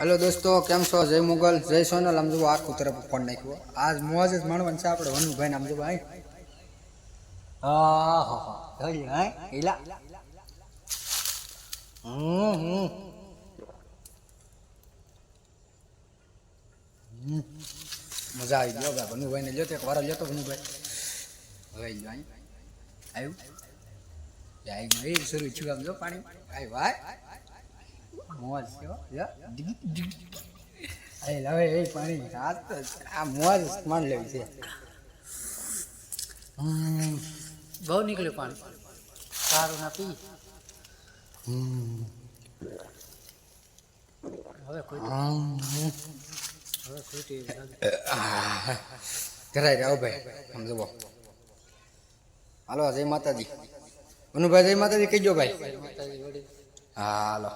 Hello દોસ્તો, કેમ છો? જય મુગલ, જય સોનલ. આમ જો આખું તરફ ફોન નાખ્યો. આજ મોજ જ માણવાનું છે આપણે, વનુભાઈ આમ જો ભાઈ હા હા હા હમ હમ. મજા આવી ગયો ભાઈ વનુભાઈ ને લ્યો એક વાર લ્યો તો વનુભાઈ. હવે આવી આવ્યું? જાય શરૂ થયું આમ જો પાણી. આવ્યું ભાઈ. મોજ છે. એ હવે પાણી આ મોજ માન લેવી છે. બહુ નીકળ્યું પાણી. સારું ના પી. હવે કોઈ હવે ખોટી કરાય જાઓ ભાઈ સમજો જુઓ. હાલો, જય માતાજી. અનુભાઈ માતાજી કહીજો ભાઈ. હા હાલો.